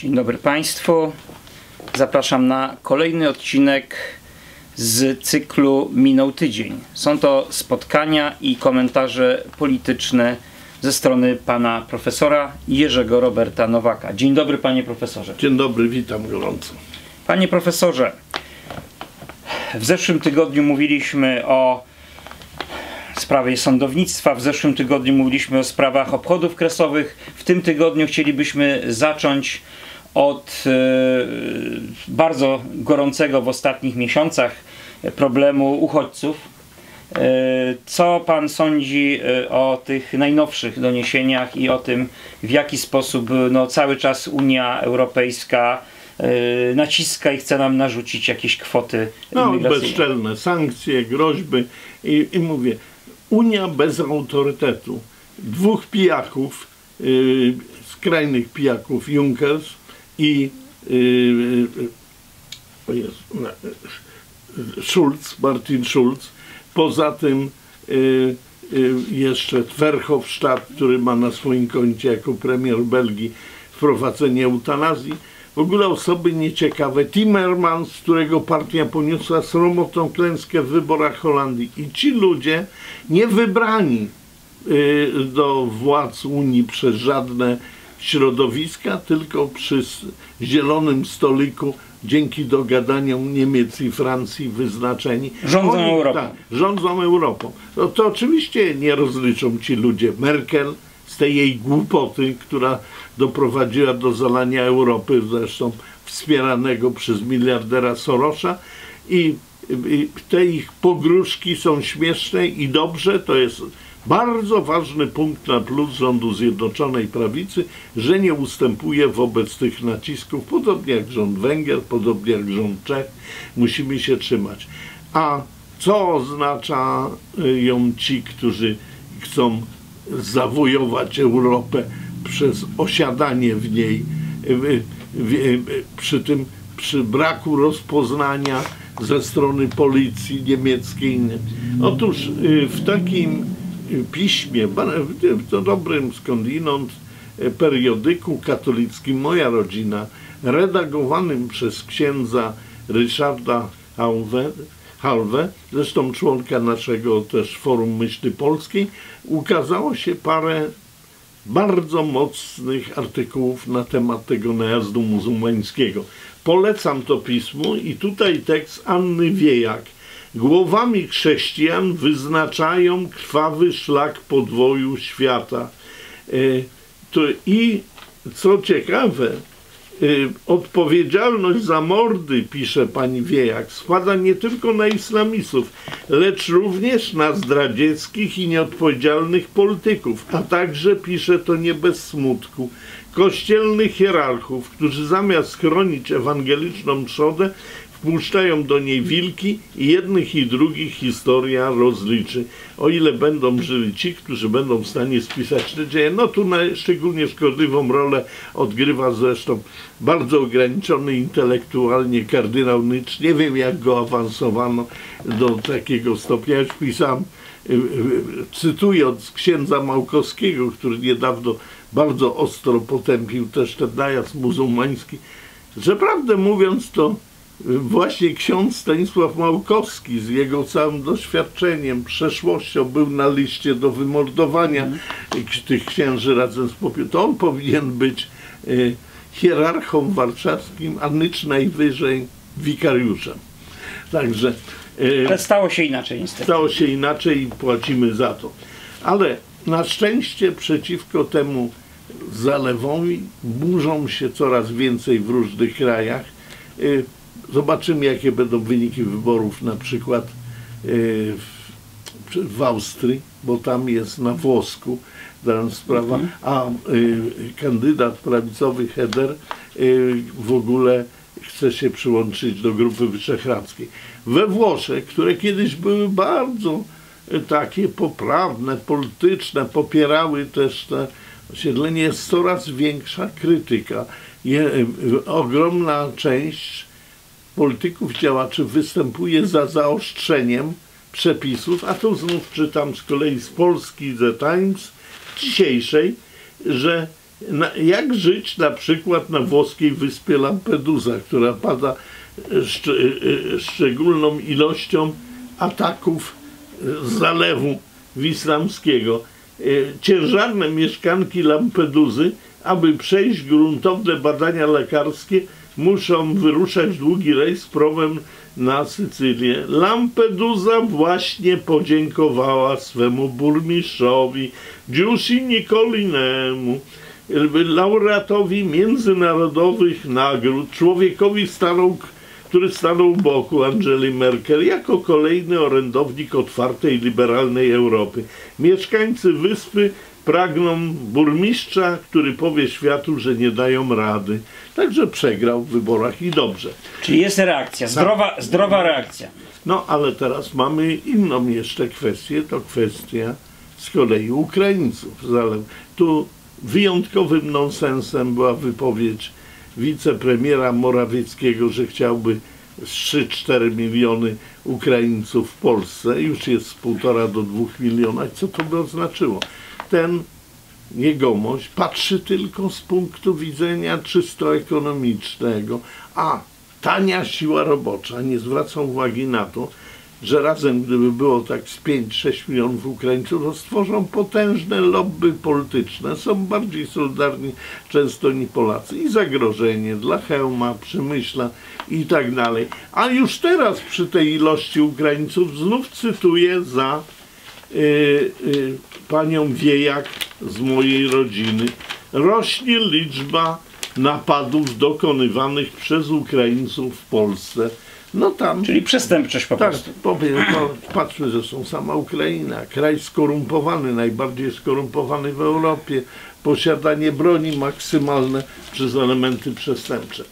Dzień dobry Państwu. Zapraszam na kolejny odcinek z cyklu Minął Tydzień. Są to spotkania i komentarze polityczne ze strony pana profesora Jerzego Roberta Nowaka. Dzień dobry panie profesorze. Dzień dobry, witam gorąco. Panie profesorze, w zeszłym tygodniu mówiliśmy o sprawie sądownictwa, w zeszłym tygodniu mówiliśmy o sprawach obchodów kresowych. W tym tygodniu chcielibyśmy zacząć od e, bardzo gorącego w ostatnich miesiącach problemu uchodźców. E, Co pan sądzi e, o tych najnowszych doniesieniach i o tym, w jaki sposób no, cały czas Unia Europejska naciska i chce nam narzucić jakieś kwoty No, bezczelne sankcje, groźby i, i mówię, Unia bez autorytetu. Dwóch pijaków, yy, skrajnych pijaków, Junkers i yy, Schulz, Martin Schulz. Poza tym yy, yy, jeszcze Verhofstadt, który ma na swoim koncie jako premier Belgii wprowadzenie eutanazji. W ogóle osoby nieciekawe. Timmermans, którego partia poniosła sromotną klęskę w wyborach Holandii. I ci ludzie nie wybrani y, do władz Unii przez żadne środowiska, tylko przy zielonym stoliku dzięki dogadaniom Niemiec i Francji wyznaczeni. Rządzą Europą. Tak, rządzą Europą. No to oczywiście nie rozliczą ci ludzie Merkel z tej jej głupoty, która doprowadziła do zalania Europy, zresztą wspieranego przez miliardera Sorosza i, i te ich pogróżki są śmieszne i dobrze, to jest bardzo ważny punkt na plus rządu Zjednoczonej Prawicy, że nie ustępuje wobec tych nacisków, podobnie jak rząd Węgier, podobnie jak rząd Czech, musimy się trzymać. A co oznaczają ci, którzy chcą zawojować Europę przez osiadanie w niej, w- w- przy tym przy braku rozpoznania ze strony policji niemieckiej. Otóż y, w takim y, piśmie, w dobrym skądinąd y, periodyku katolickim Moja Rodzina, redagowanym przez księdza Ryszarda Hauwe, Halwę, zresztą członka naszego też Forum Myśli Polskiej, ukazało się parę bardzo mocnych artykułów na temat tego najazdu muzułmańskiego. Polecam to pismo i tutaj tekst Anny Wiejak. Głowami chrześcijan wyznaczają krwawy szlak podwoju świata. E, To I co ciekawe, Y, Odpowiedzialność za mordy, pisze pani Wiejak, spada nie tylko na islamistów, lecz również na zdradzieckich i nieodpowiedzialnych polityków, a także, pisze to nie bez smutku, kościelnych hierarchów, którzy zamiast chronić ewangeliczną trzodę, wpuszczają do niej wilki i jednych i drugich historia rozliczy. O ile będą żyli ci, którzy będą w stanie spisać te dzieje. No tu na, szczególnie szkodliwą rolę odgrywa zresztą bardzo ograniczony intelektualnie kardynał Nycz. Nie wiem jak go awansowano do takiego stopnia. Już pisałem, y, y, cytując księdza Małkowskiego, który niedawno bardzo ostro potępił też ten najazd muzułmański, że prawdę mówiąc to właśnie ksiądz Stanisław Małkowski z jego całym doświadczeniem, przeszłością był na liście do wymordowania k- tych księży razem z popiołem. To on powinien być y, hierarchą warszawskim, a nycz najwyżej wikariuszem. Także y, Ale stało się inaczej niestety. stało się inaczej i płacimy za to. Ale na szczęście przeciwko temu zalewowi burzą się coraz więcej w różnych krajach. Y, Zobaczymy, jakie będą wyniki wyborów na przykład y, w, Austrii, bo tam jest na włosku dana sprawa, a y, kandydat prawicowy Heder y, w ogóle chce się przyłączyć do Grupy Wyszehradzkiej. We Włoszech, które kiedyś były bardzo takie poprawne, polityczne, popierały też te osiedlenie, jest coraz większa krytyka. Je, ogromna część polityków, działaczy występuje za zaostrzeniem przepisów, a tu znów czytam z kolei z Polski The Times dzisiejszej, że na, jak żyć na przykład na włoskiej wyspie Lampedusa, która pada szcz, szczególną ilością ataków z zalewu wislamskiego. Ciężarne mieszkanki Lampeduzy, aby przejść gruntowne badania lekarskie, muszą wyruszać długi rejs promem na Sycylię. Lampedusa właśnie podziękowała swemu burmistrzowi Giussi Nicolinemu, laureatowi międzynarodowych nagród, człowiekowi stanął, który stanął u boku Angeli Merkel jako kolejny orędownik otwartej, liberalnej Europy. Mieszkańcy wyspy pragną burmistrza, który powie światu, że nie dają rady. Także przegrał w wyborach i dobrze. Czyli jest reakcja, zdrowa, zdrowa reakcja. No ale teraz mamy inną jeszcze kwestię, to kwestia z kolei Ukraińców. Tu wyjątkowym nonsensem była wypowiedź wicepremiera Morawieckiego, że chciałby 3-4 miliony Ukraińców w Polsce. Już jest z 1,5 do 2 miliona. Co to by oznaczyło? Ten jegomość patrzy tylko z punktu widzenia czysto ekonomicznego, a tania siła robocza nie zwraca uwagi na to, że razem gdyby było tak z 5-6 milionów Ukraińców, to stworzą potężne lobby polityczne, są bardziej solidarni często niż Polacy i zagrożenie dla Hełma, Przemyśla i tak dalej. A już teraz przy tej ilości Ukraińców znów cytuję za panią Wiejak z mojej rodziny, rośnie liczba napadów dokonywanych przez Ukraińców w Polsce. No tam. Czyli przestępczość po Tak, prostu. powiem, no, patrzmy, że są sama Ukraina, kraj skorumpowany, najbardziej skorumpowany w Europie, posiadanie broni maksymalne przez elementy przestępcze.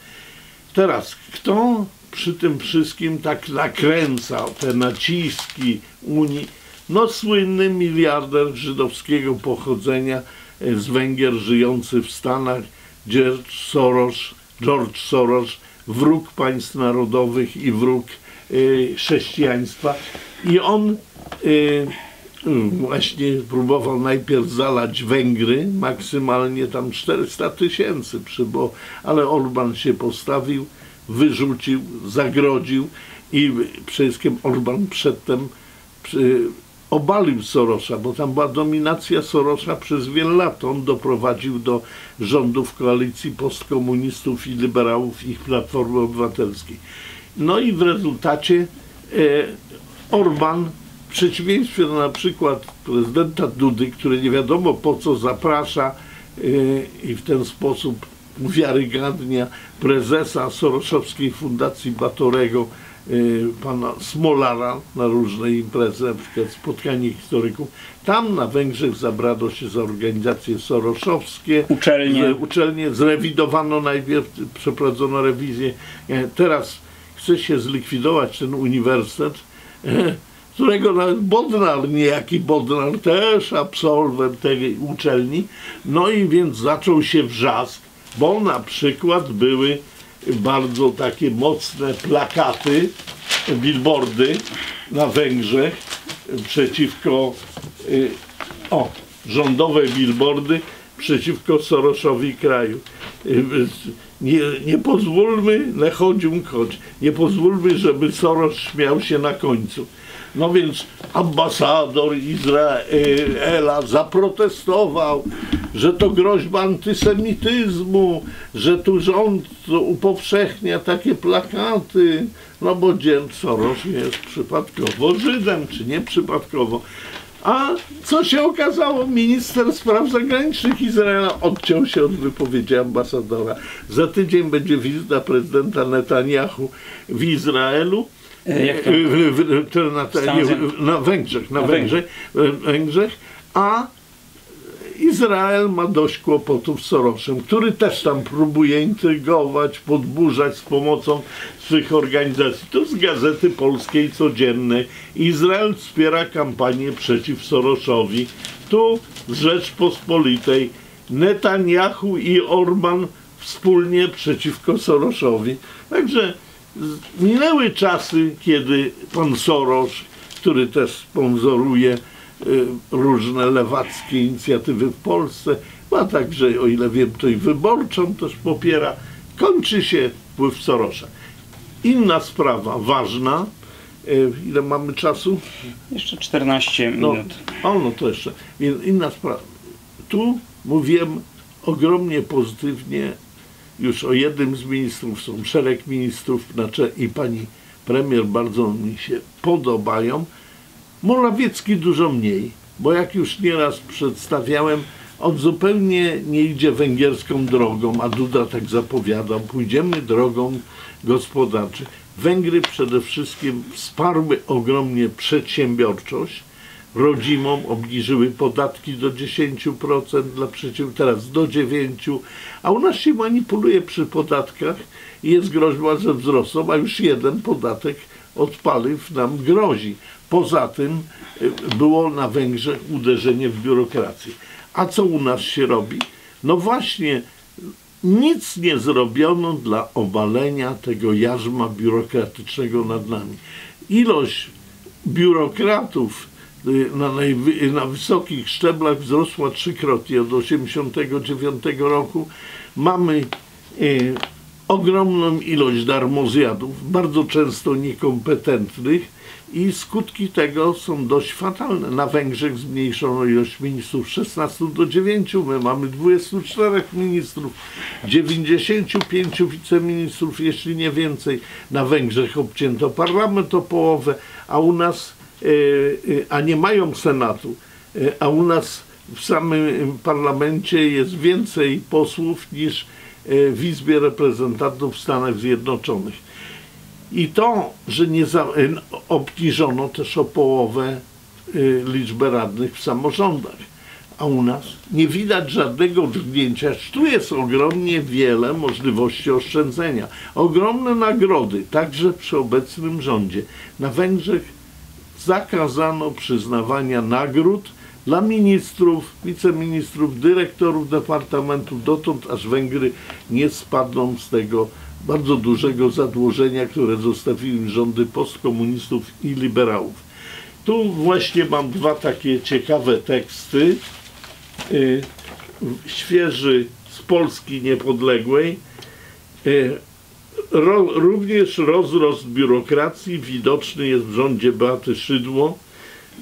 Teraz, kto przy tym wszystkim tak nakręcał te naciski Unii? No słynny miliarder żydowskiego pochodzenia e, z Węgier żyjący w Stanach, George Soros, George Soros wróg państw narodowych i wróg y, chrześcijaństwa. I on y, właśnie próbował najpierw zalać Węgry, maksymalnie tam 400 tysięcy przybyło, ale Orban się postawił, wyrzucił, zagrodził i przede wszystkim Orban przedtem przy, obalił Sorosza, bo tam była dominacja Sorosza przez wiele lat. On doprowadził do rządów koalicji postkomunistów i liberałów ich Platformy Obywatelskiej. No i w rezultacie e, Orban w przeciwieństwie do na przykład prezydenta Dudy, który nie wiadomo po co zaprasza e, i w ten sposób uwiarygadnia prezesa Soroszowskiej Fundacji Batorego, pana Smolara na różne imprezy, na przykład spotkanie historyków. Tam na Węgrzech zabrano się za organizacje soroszowskie. Uczelnie. Uczelnie zrewidowano najpierw, przeprowadzono rewizję. E, Teraz chce się zlikwidować ten uniwersytet, e, którego nawet Bodnar, niejaki Bodnar, też absolwent tej uczelni. No i więc zaczął się wrzask, bo na przykład były bardzo takie mocne plakaty, billboardy na Węgrzech przeciwko, y, o, rządowe billboardy przeciwko Soroszowi kraju. Y, nie, nie pozwólmy, Lechodzium chodź, nie pozwólmy, żeby Soros śmiał się na końcu. No więc ambasador Izraela zaprotestował, że to groźba antysemityzmu, że tu rząd upowszechnia takie plakaty, no bo dzień Soros jest przypadkowo Żydem, czy nie przypadkowo. A co się okazało? Minister spraw zagranicznych Izraela odciął się od wypowiedzi ambasadora. Za tydzień będzie wizyta prezydenta Netanyahu w Izraelu. E, jak to? W- w- to na, nie, na Węgrzech, na Na Węgrzech, Węgrzech, a Izrael ma dość kłopotów z Sorosem, który też tam próbuje intrygować, podburzać z pomocą swych organizacji. To z Gazety Polskiej Codziennej. Izrael wspiera kampanię przeciw Sorosowi. Tu z Rzeczpospolitej Netanyahu i Orban wspólnie przeciwko Sorosowi. Także minęły czasy, kiedy pan Soros, który też sponsoruje y, różne lewackie inicjatywy w Polsce, a także, o ile wiem, to i wyborczą też popiera. Kończy się wpływ Sorosza. Inna sprawa, ważna, e, ile mamy czasu? Jeszcze 14 No, minut. o, no to jeszcze. Więc inna sprawa. Tu mówiłem ogromnie pozytywnie już o jednym z ministrów, są szereg ministrów na cze- i pani premier bardzo mi się podobają. Morawiecki dużo mniej, bo jak już nieraz przedstawiałem, on zupełnie nie idzie węgierską drogą, a Duda tak zapowiadał, pójdziemy drogą gospodarczą. Węgry przede wszystkim wsparły ogromnie przedsiębiorczość, rodzimą, obniżyły podatki do 10% dla przedsiębiorców, teraz do 9%, a u nas się manipuluje przy podatkach i jest groźba, że wzrosną, a już jeden podatek od paliw nam grozi. Poza tym y, było na Węgrzech uderzenie w biurokrację. A co u nas się robi? No właśnie, nic nie zrobiono dla obalenia tego jarzma biurokratycznego nad nami. Ilość biurokratów na, najwy, na wysokich szczeblach wzrosła trzykrotnie od 1989 roku. Mamy y, ogromną ilość darmozjadów, bardzo często niekompetentnych i skutki tego są dość fatalne. Na Węgrzech zmniejszono ilość ministrów z 16 do 9, my mamy 24 ministrów, 95 wiceministrów, jeśli nie więcej. Na Węgrzech obcięto parlament o połowę, a u nas, a nie mają senatu, e, a u nas w samym parlamencie jest więcej posłów niż e, w Izbie Reprezentantów w Stanach Zjednoczonych. I to, że nie za, obniżono też o połowę liczbę radnych w samorządach. A u nas nie widać żadnego drgnięcia. Tu jest ogromnie wiele możliwości oszczędzenia. Ogromne nagrody, także przy obecnym rządzie. Na Węgrzech zakazano przyznawania nagród dla ministrów, wiceministrów, dyrektorów departamentów, dotąd aż Węgry nie spadną z tego bardzo dużego zadłużenia, które zostawiły rządy postkomunistów i liberałów. Tu właśnie mam dwa takie ciekawe teksty. Y, świeży z Polski niepodległej. Ro, również rozrost biurokracji widoczny jest w rządzie Beaty Szydło,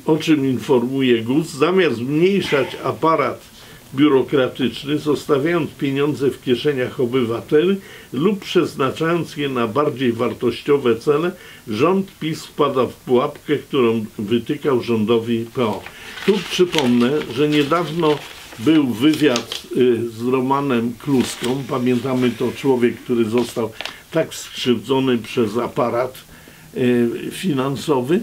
o czym informuje GUS. Zamiast zmniejszać aparat biurokratyczny, zostawiając pieniądze w kieszeniach obywateli lub przeznaczając je na bardziej wartościowe cele, rząd PiS wpada w pułapkę, którą wytykał rządowi PO. Tu przypomnę, że niedawno był wywiad y, z Romanem Kluską. Pamiętamy to człowiek, który został tak skrzywdzony przez aparat y, finansowy.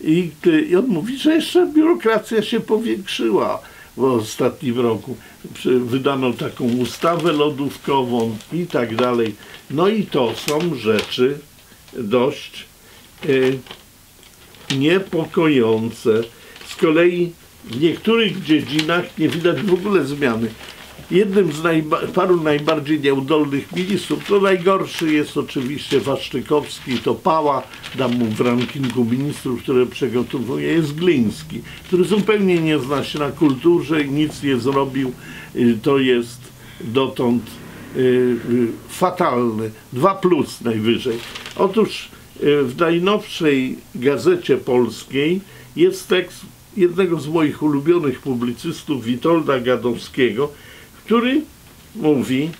I, y, I on mówi, że jeszcze biurokracja się powiększyła w ostatnim roku. Wydano taką ustawę lodówkową i tak dalej. No i to są rzeczy dość y, niepokojące. Z kolei w niektórych dziedzinach nie widać w ogóle zmiany. Jednym z najba- paru najbardziej nieudolnych ministrów, to najgorszy jest oczywiście Waszczykowski, to Pała, dam mu w rankingu ministrów, które przygotowuje, jest Gliński, który zupełnie nie zna się na kulturze i nic nie zrobił. Y, To jest dotąd y, y, fatalny. Dwa plus najwyżej. Otóż w najnowszej gazecie polskiej jest tekst jednego z moich ulubionych publicystów, Witolda Gadowskiego, który mówi,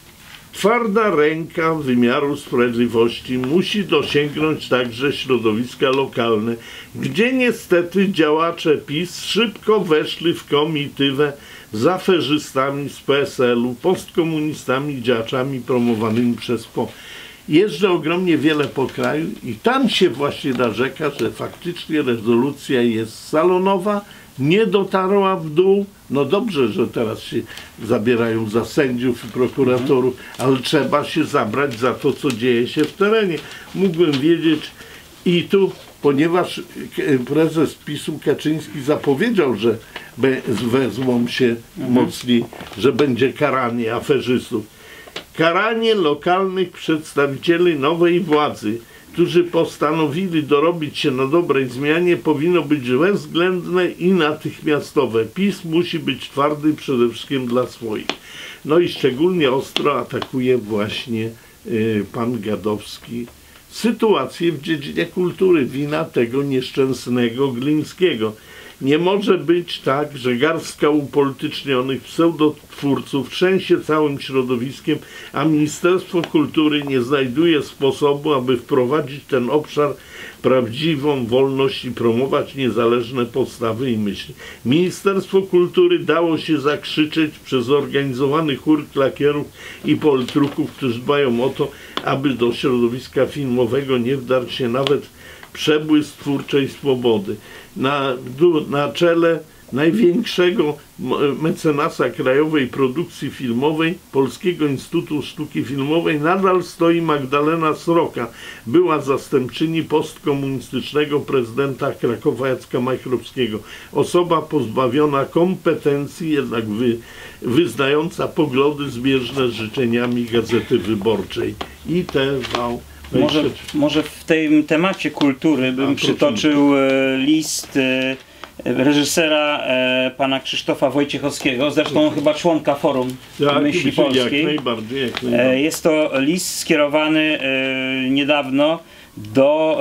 twarda ręka wymiaru sprawiedliwości musi dosięgnąć także środowiska lokalne, gdzie niestety działacze PiS szybko weszli w komitywę z aferzystami z PSL-u, postkomunistami, działaczami promowanymi przez PO. Jeżdżę ogromnie wiele po kraju i tam się właśnie narzeka, że faktycznie rezolucja jest salonowa, nie dotarła w dół. No dobrze, że teraz się zabierają za sędziów i prokuratorów, ale trzeba się zabrać za to, co dzieje się w terenie. Mógłbym wiedzieć i tu, ponieważ prezes PiSu Kaczyński zapowiedział, że wezmą się mocniej, że będzie karanie aferzystów. Karanie lokalnych przedstawicieli nowej władzy którzy postanowili dorobić się na dobrej zmianie, powinno być bezwzględne i natychmiastowe. PiS musi być twardy przede wszystkim dla swoich. No i szczególnie ostro atakuje właśnie y, pan Gadowski sytuację w dziedzinie kultury, wina tego nieszczęsnego Glińskiego. Nie może być tak, że garstka upolitycznionych pseudotwórców trzęsie całym środowiskiem, a Ministerstwo Kultury nie znajduje sposobu, aby wprowadzić ten obszar prawdziwą wolność i promować niezależne postawy i myśli. Ministerstwo Kultury dało się zakrzyczeć przez organizowany chór klakierów i politruków, którzy dbają o to, aby do środowiska filmowego nie wdarł się nawet przebłysk twórczej swobody. Na, na czele największego mecenasa krajowej produkcji filmowej Polskiego Instytutu Sztuki Filmowej nadal stoi Magdalena Sroka, była zastępczyni postkomunistycznego prezydenta Krakowa Jacka Majchrowskiego. Osoba pozbawiona kompetencji, jednak wy, wyznająca poglądy zbieżne z życzeniami Gazety Wyborczej. ITV może, może w tym temacie kultury bym A, przytoczył e, list e, reżysera e, pana Krzysztofa Wojciechowskiego, zresztą chyba członka Forum tak, Myśli Polskiej. Jak najbardziej, jak najbardziej. Jest to list skierowany niedawno do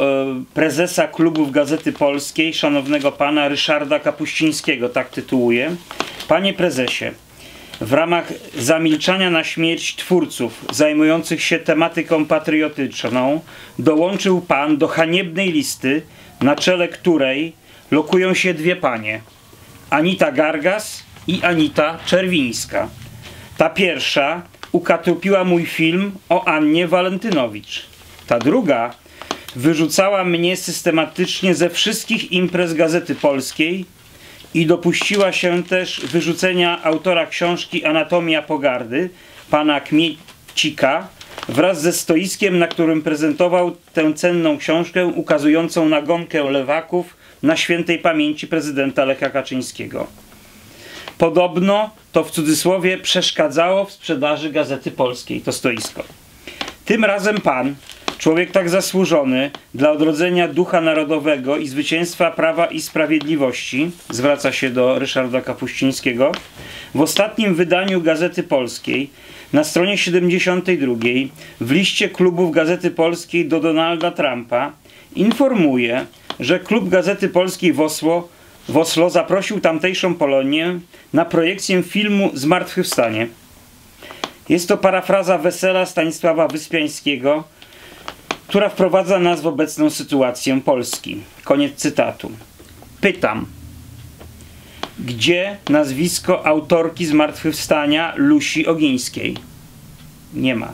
prezesa klubów Gazety Polskiej, szanownego pana Ryszarda Kapuścińskiego, tak tytułuje. Panie prezesie, w ramach zamilczania na śmierć twórców zajmujących się tematyką patriotyczną dołączył pan do haniebnej listy, na czele której lokują się dwie panie Anita Gargas i Anita Czerwińska. Ta pierwsza ukatrupiła mój film o Annie Walentynowicz. Ta druga wyrzucała mnie systematycznie ze wszystkich imprez Gazety Polskiej i dopuściła się też wyrzucenia autora książki Anatomia Pogardy, pana Kmiecika, wraz ze stoiskiem, na którym prezentował tę cenną książkę ukazującą nagonkę lewaków na świętej pamięci prezydenta Lecha Kaczyńskiego. Podobno to w cudzysłowie przeszkadzało w sprzedaży Gazety Polskiej, to stoisko. Tym razem pan, Człowiek tak zasłużony dla odrodzenia ducha narodowego i zwycięstwa prawa i sprawiedliwości, zwraca się do Ryszarda Kapuścińskiego, w ostatnim wydaniu Gazety Polskiej na stronie 72 w liście klubów Gazety Polskiej do Donalda Trumpa informuje, że klub Gazety Polskiej w Oslo, w Oslo zaprosił tamtejszą Polonię na projekcję filmu Zmartwychwstanie. Jest to parafraza wesela Stanisława Wyspiańskiego, która wprowadza nas w obecną sytuację Polski. Koniec cytatu. Pytam, gdzie nazwisko autorki Zmartwychwstania Lusi Ogińskiej? Nie ma.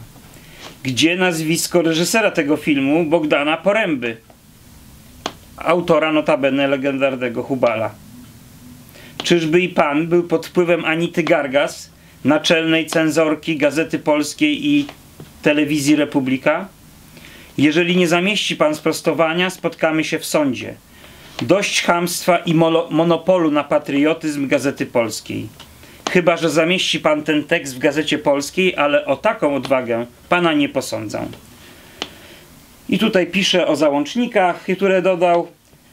Gdzie nazwisko reżysera tego filmu Bogdana Poręby? Autora notabene legendarnego Hubala. Czyżby i pan był pod wpływem Anity Gargas, naczelnej cenzorki Gazety Polskiej i Telewizji Republika? Jeżeli nie zamieści pan sprostowania, spotkamy się w sądzie. Dość chamstwa i monopolu na patriotyzm Gazety Polskiej. Chyba, że zamieści pan ten tekst w Gazecie Polskiej, ale o taką odwagę pana nie posądzę. I tutaj pisze o załącznikach, które dodał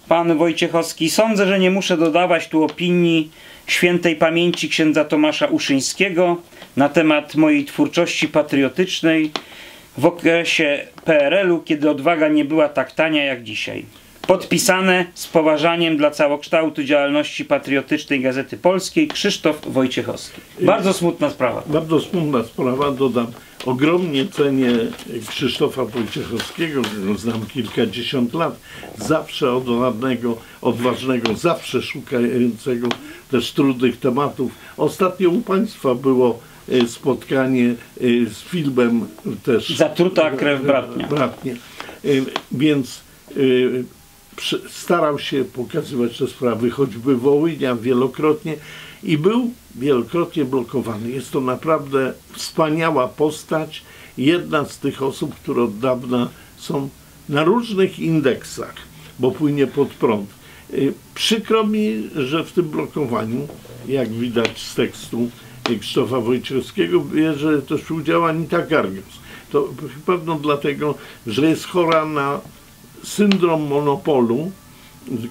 pan Wojciechowski. Sądzę, że nie muszę dodawać tu opinii świętej pamięci księdza Tomasza Uszyńskiego na temat mojej twórczości patriotycznej w okresie PRL-u, kiedy odwaga nie była tak tania jak dzisiaj. Podpisane z poważaniem dla całokształtu działalności patriotycznej Gazety Polskiej Krzysztof Wojciechowski. Bardzo smutna sprawa. Bardzo smutna sprawa, dodam. Ogromnie cenię Krzysztofa Wojciechowskiego, którego znam kilkadziesiąt lat. Zawsze odważnego, odważnego, zawsze szukającego też trudnych tematów. Ostatnio u Państwa było spotkanie y, z filmem też. Zatruta krew bratnia. bratnia. Y, więc starał się pokazywać te sprawy, choćby Wołynia wielokrotnie i był wielokrotnie blokowany. Jest to naprawdę wspaniała postać, jedna z tych osób, które od dawna są na różnych indeksach, bo płynie pod prąd. Przykro mi, że w tym blokowaniu, jak widać z tekstu, Krzysztofa Wojciechowskiego bierze też udział Anita Gargas, to pewno dlatego, że jest chora na syndrom monopolu,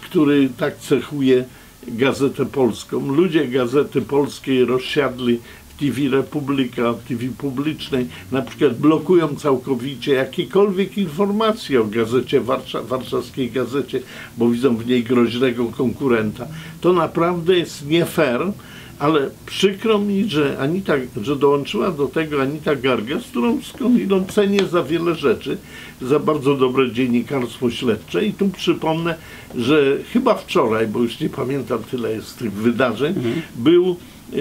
który tak cechuje Gazetę Polską. Ludzie Gazety Polskiej rozsiadli w TV Republika, w TV publicznej, na przykład blokują całkowicie jakiekolwiek informacje o gazecie, Warsza, warszawskiej gazecie, bo widzą w niej groźnego konkurenta. To naprawdę jest nie fair, ale przykro mi, że Anita, że dołączyła do tego Anita Garga, z którą skądinąd cenię za wiele rzeczy, za bardzo dobre dziennikarstwo śledcze i tu przypomnę, że chyba wczoraj, bo już nie pamiętam tyle jest tych wydarzeń, mhm. był e,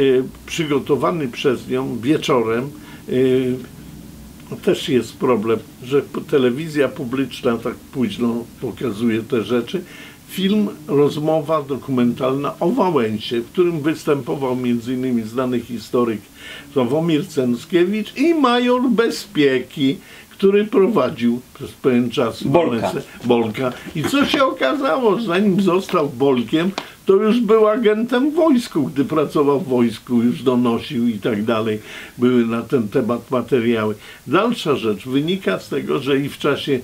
przygotowany przez nią wieczorem e, też jest problem, że telewizja publiczna tak późno pokazuje te rzeczy film, rozmowa dokumentalna o Wałęsie, w którym występował m.in. znany historyk Sławomir Cęckiewicz i major bezpieki, który prowadził przez pewien czas Bolka. Bolka. I co się okazało, zanim został Bolkiem, to już był agentem w wojsku, gdy pracował w wojsku, już donosił i tak dalej. Były na ten temat materiały. Dalsza rzecz wynika z tego, że i w czasie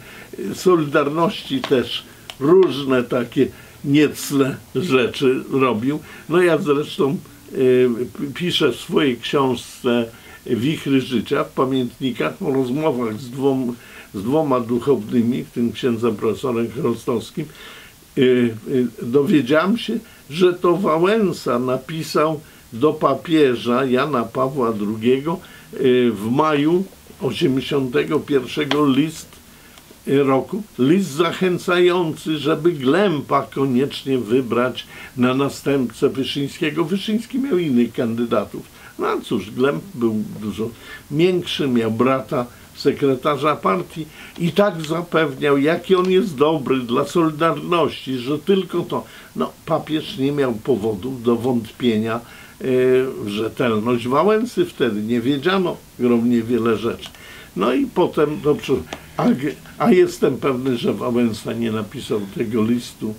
Solidarności też różne takie niecne rzeczy robił. No ja zresztą y, piszę w swojej książce Wichry Życia w pamiętnikach o rozmowach z, dwoma, z dwoma duchownymi, w tym księdzem profesorem Chrostowskim, y, y, dowiedziałem się, że to Wałęsa napisał do papieża Jana Pawła II w maju 81 list roku list zachęcający, żeby Glempa koniecznie wybrać na następcę Wyszyńskiego. Wyszyński miał innych kandydatów. No a cóż, Glemp był dużo większy, miał brata sekretarza partii i tak zapewniał, jaki on jest dobry dla Solidarności, że tylko to. No, papież nie miał powodów do wątpienia e, w rzetelność Wałęsy wtedy. Nie wiedziano gromnie wiele rzeczy. No i potem, dobrze, a, a jestem pewny, że Wałęsa nie napisał tego listu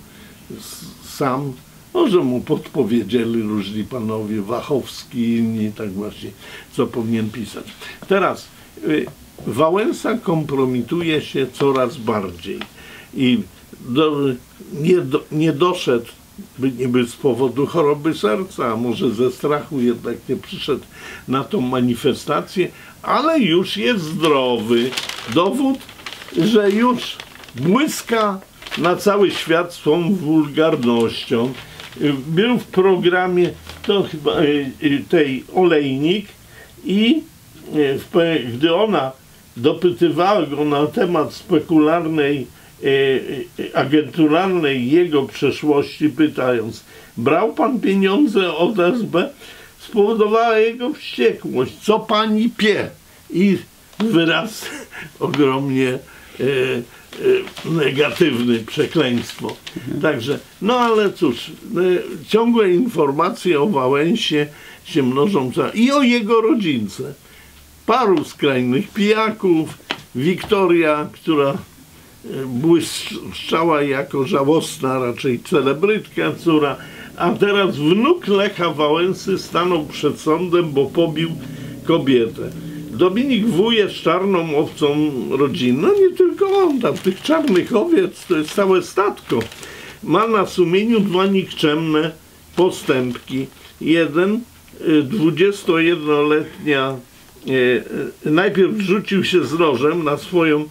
sam. Może mu podpowiedzieli różni panowie, Wachowski i inni, tak właśnie, co powinien pisać. Teraz y, Wałęsa kompromituje się coraz bardziej i do, nie, do, nie doszedł niby z powodu choroby serca, a może ze strachu jednak nie przyszedł na tą manifestację, ale już jest zdrowy. Dowód, że już błyska na cały świat swą wulgarnością. Był w programie to chyba e, e, tej olejnik i e, gdy ona dopytywała go na temat spekularnej, agenturalnej jego przeszłości, pytając, brał pan pieniądze od SB? spowodowała jego wściekłość. Co pani pie? I wyraz ogromnie e, e, negatywny, przekleństwo. Także, no ale cóż, e, ciągłe informacje o Wałęsie się mnożą i o jego rodzince. Paru skrajnych pijaków, Wiktoria, która e, błyszczała jako żałosna raczej celebrytka, która a teraz wnuk Lecha Wałęsy stanął przed sądem, bo pobił kobietę. Dominik W. jest czarną owcą rodziny. No nie tylko on, tam tych czarnych owiec to jest całe statko. Ma na sumieniu dwa nikczemne postępki. Jeden, 21-letnia, y, y, y, najpierw rzucił się z nożem na swoją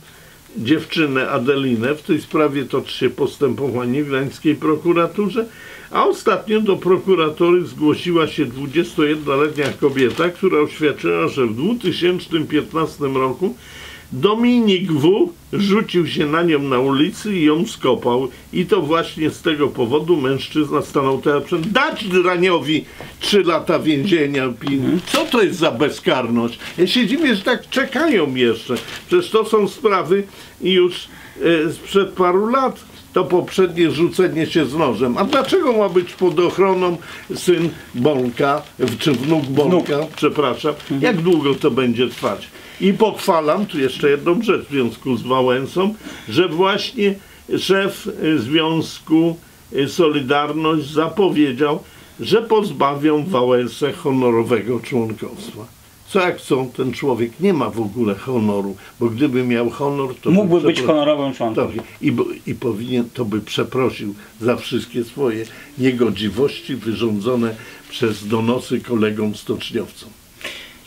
dziewczynę Adelinę. W tej sprawie toczy się postępowanie w gdańskiej prokuraturze. A ostatnio do prokuratury zgłosiła się 21-letnia kobieta, która oświadczyła, że w 2015 roku Dominik W. rzucił się na nią na ulicy i ją skopał. I to właśnie z tego powodu mężczyzna stanął teraz przed dać Draniowi 3 lata więzienia. Co to jest za bezkarność? Ja się dziwię, że tak czekają jeszcze. Przecież to są sprawy już e, sprzed paru lat to poprzednie rzucenie się z nożem. A dlaczego ma być pod ochroną syn Bolka, czy wnuk wnuk. przepraszam, mhm. jak długo to będzie trwać? I pochwalam tu jeszcze jedną rzecz w związku z Wałęsą, że właśnie szef Związku Solidarność zapowiedział, że pozbawią Wałęsę honorowego członkostwa. Co jak chcą, ten człowiek nie ma w ogóle honoru, bo gdyby miał honor, to by Mógłby być przepro- honorowym członkiem. tak, i, I powinien, to by przeprosił za wszystkie swoje niegodziwości wyrządzone przez donosy kolegom stoczniowcom.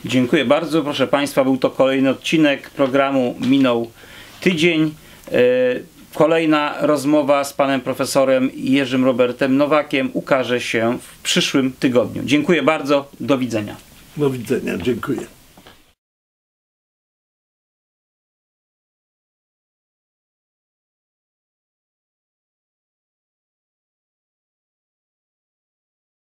Dziękuję bardzo. Proszę Państwa, był to kolejny odcinek programu Minął Tydzień. E, Kolejna rozmowa z panem profesorem Jerzym Robertem Nowakiem ukaże się w przyszłym tygodniu. Dziękuję bardzo. Do widzenia. Do widzenia, dziękuję.